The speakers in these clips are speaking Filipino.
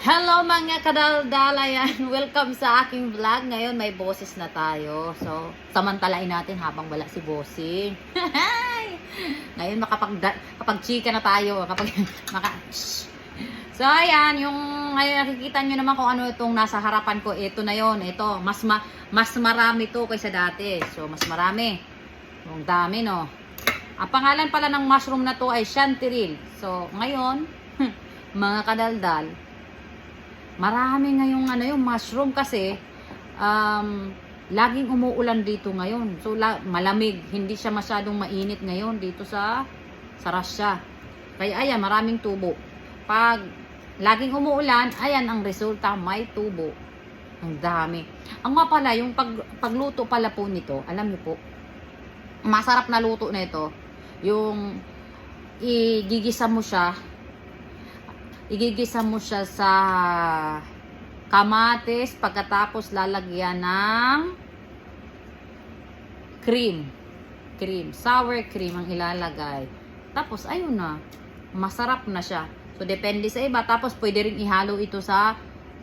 Hello mga kadaldalayan! Welcome sa aking vlog. Ngayon may boses na tayo. So, samantalain natin habang wala si Bossing. Ngayon makapag kapag chika na tayo. Kapag maka. So, ayan, yung ngayon nakikita nyo naman kung ano itong nasa harapan ko. Ito na yon Ito, mas ma, mas marami to kaysa dati. So, mas marami. Ang dami, no? Ang pangalan pala ng mushroom na to ay chanterelle. So, ngayon, mga kadaldal, marami ngayong ano yung mushroom kasi um, laging umuulan dito ngayon. So la- malamig, hindi siya masyadong mainit ngayon dito sa sa Russia. Kaya ayan, maraming tubo. Pag laging umuulan, ayan ang resulta, may tubo. Ang dami. Ang nga pala, yung pag, pagluto pala po nito, alam niyo po, masarap na luto na ito, yung igigisa mo siya, igigisa mo siya sa kamatis pagkatapos lalagyan ng cream. Cream. Sour cream ang ilalagay. Tapos, ayun na. Masarap na siya. So, depende sa iba. Tapos, pwede rin ihalo ito sa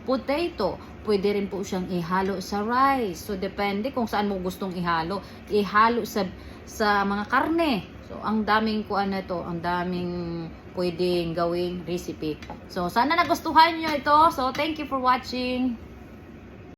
potato. Pwede rin po siyang ihalo sa rice. So, depende kung saan mo gustong ihalo. Ihalo sa, sa mga karne. So, ang daming kuan na ito. Ang daming pwedeng gawing recipe. So, sana nagustuhan nyo ito. So, thank you for watching.